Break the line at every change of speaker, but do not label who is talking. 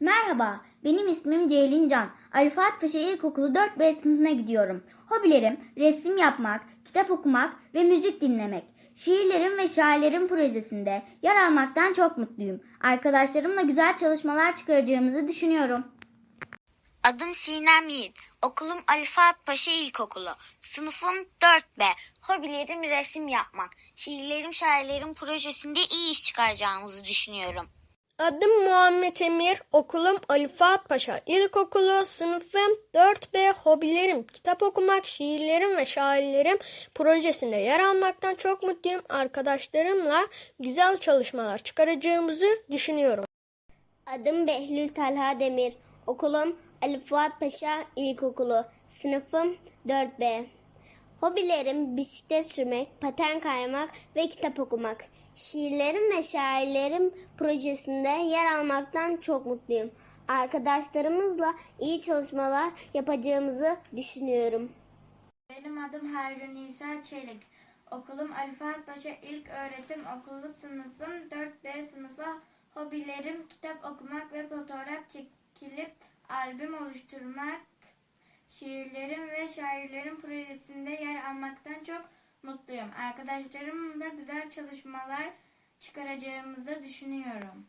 Merhaba, benim ismim Ceylin Can. Ali Fuat Paşa İlkokulu 4B sınıfına gidiyorum. Hobilerim resim yapmak, kitap okumak ve müzik dinlemek. Şiirlerim ve şairlerim projesinde yer almaktan çok mutluyum. Arkadaşlarımla güzel çalışmalar çıkaracağımızı düşünüyorum.
Adım Sinem Yiğit. Okulum Ali Fuat Paşa İlkokulu. Sınıfım 4B. Hobilerim resim yapmak. Şiirlerim, şairlerim projesinde iyi iş çıkaracağımızı düşünüyorum.
Adım Muhammed Emir, okulum Ali Fuat Paşa İlkokulu, sınıfım 4B, hobilerim kitap okumak, şiirlerim ve şairlerim projesinde yer almaktan çok mutluyum. Arkadaşlarımla güzel çalışmalar çıkaracağımızı düşünüyorum.
Adım Behlül Talha Demir. Okulum Ali Fuat Paşa İlkokulu. Sınıfım 4B. Hobilerim bisiklet sürmek, paten kaymak ve kitap okumak. Şiirlerim ve şairlerim projesinde yer almaktan çok mutluyum. Arkadaşlarımızla iyi çalışmalar yapacağımızı düşünüyorum.
Benim adım Hayrun İsa Çelik. Okulum Ali Fuat Paşa İlk Öğretim Okulu sınıfım 4B sınıfı. Hobilerim kitap okumak ve fotoğraf çekilip albüm oluşturmak. Şiirlerim ve şairlerim projesinde yer almaktan çok mutluyum. Arkadaşlarımla güzel çalışmalar çıkaracağımızı düşünüyorum.